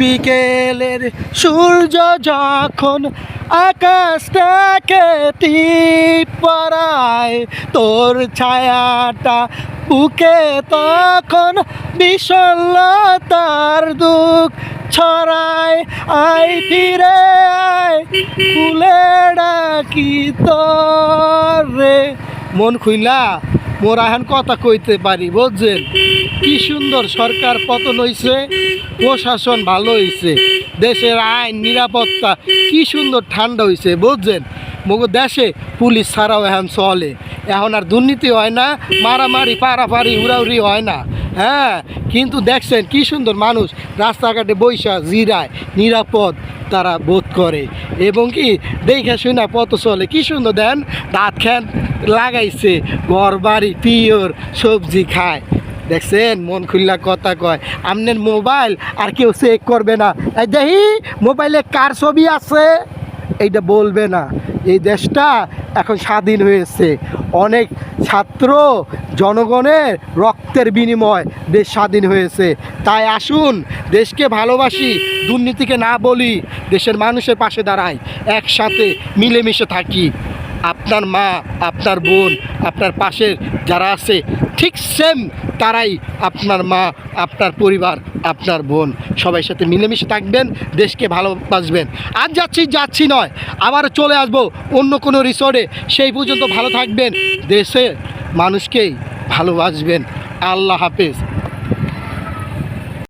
বিকেলের সূর্য যখন আকাশটাকে টিপ পরায়, তোর ছায়াটা বুকে তখন বিষণ্ণতার দুঃখ ছড়ায়। আই ফিরে আয়, ফুলে ডাকি তোরে। মন খুইলা, মোরা এখন কথা কইতে পারি, বুঝছেন? কি সুন্দর সরকার পতন হইছে, প্রশাসন ভালো হইছে, দেশের আইন নিরাপত্তা কি সুন্দর ঠান্ডা হইছে, বুঝছেন? মগো দেশে পুলিশ ছাড়াও এখন চলে। এখন আর দুর্নীতি হয় না, মারামারি, পারাপারি উড়াউড়ি হয় না। হ্যাঁ কিন্তু দেখছেন কি সুন্দর মানুষ রাস্তাঘাটে বৈশা জিরায়, নিরাপদ তারা বোধ করে। এবং কি, দেখে শুনে পথ চলে। কি সুন্দর, দেন দাঁত খ্যান লাগাইছে ঘর বাড়ি পিওর সবজি খায়। দেখছেন, মন খুললা কথা কয় আপনার মোবাইল আর কেউ চেক করবে না। এই দেখি, মোবাইলে কার ছবি আছে? এইটা বলবে না। এই দেশটা এখন স্বাধীন হয়েছে। অনেক ছাত্র জনগণের রক্তের বিনিময় দেশ স্বাধীন হয়েছে। তাই আসুন, দেশকে ভালোবাসি, দুর্নীতিকে না বলি, দেশের মানুষের পাশে দাঁড়াই, একসাথে মিলেমিশে থাকি। আপনার মা, আপনার বোন, আপনার পাশের যারা আছে, ঠিক সেম তারাই আপনার মা, আপনার পরিবার, আপনার বোন। সবাই সাথে মিলেমিশে থাকবেন, দেশকে ভালোবাসবেন। আজ যাচ্ছি যাচ্ছি নয় আবার চলে আসব অন্য কোনো রিসোর্টে সেই পর্যন্ত ভালো থাকবেন দেশে মানুষকেই ভালোবাসবেন। আল্লাহ হাফেজ।